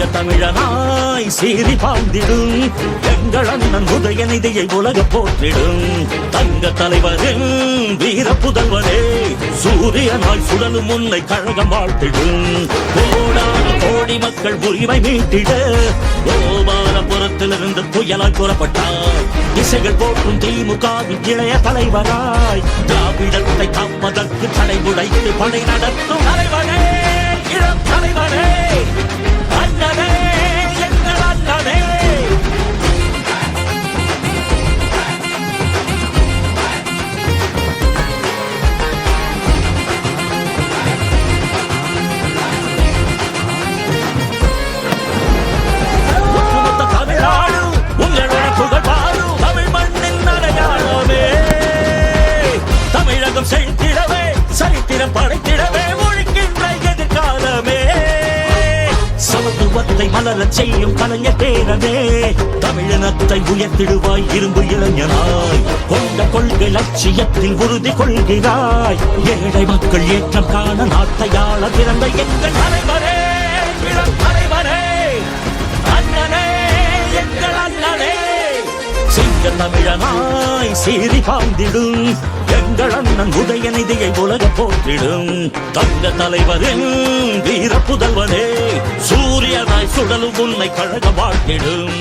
உலக தமிழனாய் சீறி பாழ்ந்திடும் எங்கள் அண்ணன் உதயநிதியை உலக போற்றிடும். தங்க தலைவரின் வீர புதல்வனே சூரியனாய் சுடலும் உன்னை கழகம் வாழ்த்திடும். கோடான கோடி மக்கள் உரிமை மீட்டிட கோபாலபுரத்திலிருந்து புயலாய் புறப்பட்டார் இசைகள் போற்றும் திமுகவின் இளைய தலைவராய். திராவிடத்தை காப்பதற்கு தடை உடைத்து படை நடத்தும் தலைவனே. சமத்துவத்தை மலரச் செய்யும் கலைஞர் பேரனே. தமிழினத்தை உயர்த்திடுவாய் இரும்பு இளைஞனாய். கொண்ட கொள்கை லட்சியத்தில் உறுதி கொள்கிறாய். ஏழை மக்கள் ஏற்றம் காண நாட்டையாள பிறந்த எங்கள் தலைவரே தலைவரே அண்ணனே எங்கள் அண்ணனே. சிங்க தமிழனாய் சீறி பாந்திடும் எங்கள் அண்ணன் உதயநிதியை உலக போற்றிடும். தங்க தலைவரின் வீர புதல்வனே சூரியனாய் சுடலும் உன்னை கழக வாழ்த்திடும்.